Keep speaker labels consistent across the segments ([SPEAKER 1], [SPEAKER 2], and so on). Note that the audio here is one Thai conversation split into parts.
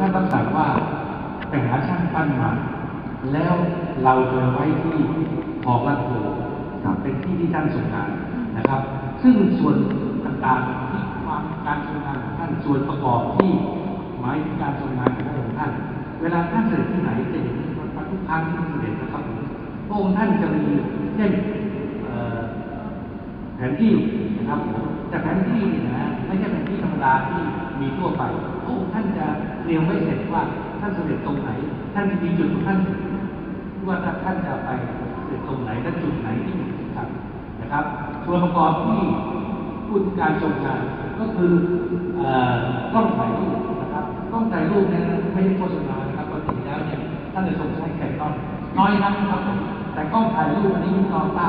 [SPEAKER 1] ท่านรับสั่งว่าไปหาช่างปั้นมา แล้วเราจะไว้ที่หอรักโูเป็นที่ที่ท่านส่งงานนะครับ ซึ่งส่วนต่างๆที่ความการทำงานของท่านส่วนประกอบที่หมายถึงการทำงานของท่าน เวลาท่านเสด็จที่ไหนจะเห็นทุกครั้งที่เสด็จนะครับพระองค์ท่านจะมีเช่นแผนที่นะครับจต่แผนที่นะไม่ใช่แผนที่ธรรมดาที่ มีทั่วไปพระองค์ท่านจะเรียมไว้เสร็จว่าท่านเสด็จตรงไหน ท่านมีจุดของท่านว่าท่านจะไปเสด็จตรงไหนและจุดไหนที่เป็นสำคัญนะครับ ส่วนประกอบที่พูดการทรงงานก็คือเอ่อกล้องถ่ายรูปนะครับกล้องถ่ายรูปเนี่ยไม่ใช่โฆษณานะครับปกติแล้วเนี่ยท่านจะทรงใช้แค่ต้อนน้อยนักครับ แต่กล้องถ่ายรูปอันนี้มีนอต้า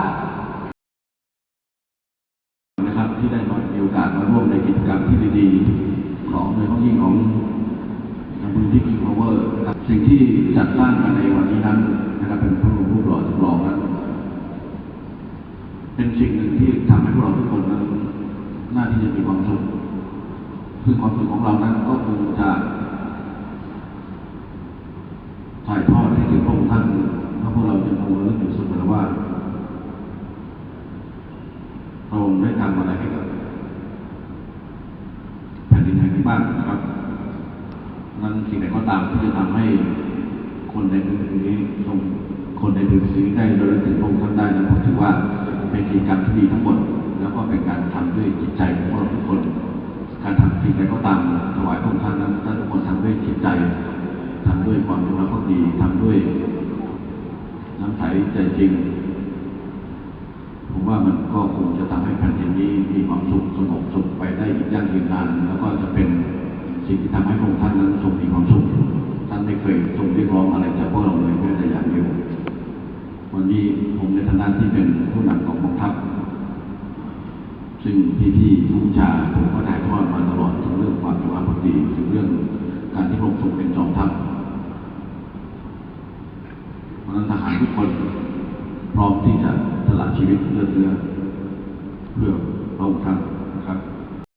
[SPEAKER 2] นะครับที่ได้มามีโอกาสมาร่วมในกิจกรรมที่ดีๆ ของโดยเฉพาะยิ่งของทางมูลที่คิงพาวเวอร์นะครับสิ่งที่จัดสร้างมาในวันนี้นั้นนะครับเป็นพระบรมรูปหล่อจำลองนั้นเป็นสิ่งหนึ่งที่ทำให้พวกเราทุกคนนั้นน่าที่จะมีความสุขซึ่งความสุขของเรานั้นก็คือจะถ่ายทอดให้ถึงพระองค์ท่านเพราะพวกเราจะคงระลึกอยู่เสมอว่าพระองค์ได้ทำอะไรให้กับแผ่นดินแห่งนี้ บ้างนะครับนั้นสิ่งใดก็ตามที่จะทำให้คนในพื้นที่นี้ทรงคนในพื้นที่ได้ระลึกถึงพระองค์ท่านได้นั้นผมถือว่าเป็นกิจกรรมที่ดีทั้งหมด แล้วก็เป็นการทำด้วยจิตใจของพวกเราทุกคน การทำสิ่งใดก็ตามถวายพระองค์ท่านนั้นท่านทุกคนทำด้วยจิตใจทำด้วยความจงรักภักดีทำด้วยน้ำใสใจจริงผมว่ามันก็คงจะทำให้แผ่นดินนี้มีความสุขสงบสุข ยั่งยืนนานแล้วก็จะเป็นสิ่งที่ทำให้พระองค์ท่านนั้นทรงมีความสุขท่านไม่เคยทรงเรียกร้องอะไรจากพวกเราเลยแม้แต่อย่างเดียววันนี้ผมในฐานะที่เป็นผู้นำของกองทัพซึ่งพี่ๆผู้ชาผมก็ถ่ายทอดมาตลอดถึงเรื่องความจงรักภักดีถึงเรื่องการที่พระองค์ทรงเป็นจอมทัพเพราะนั้นทหารทุกคนพร้อมที่จะสละชีวิตเลือเนื้อเพื่อพระองค์ท่าน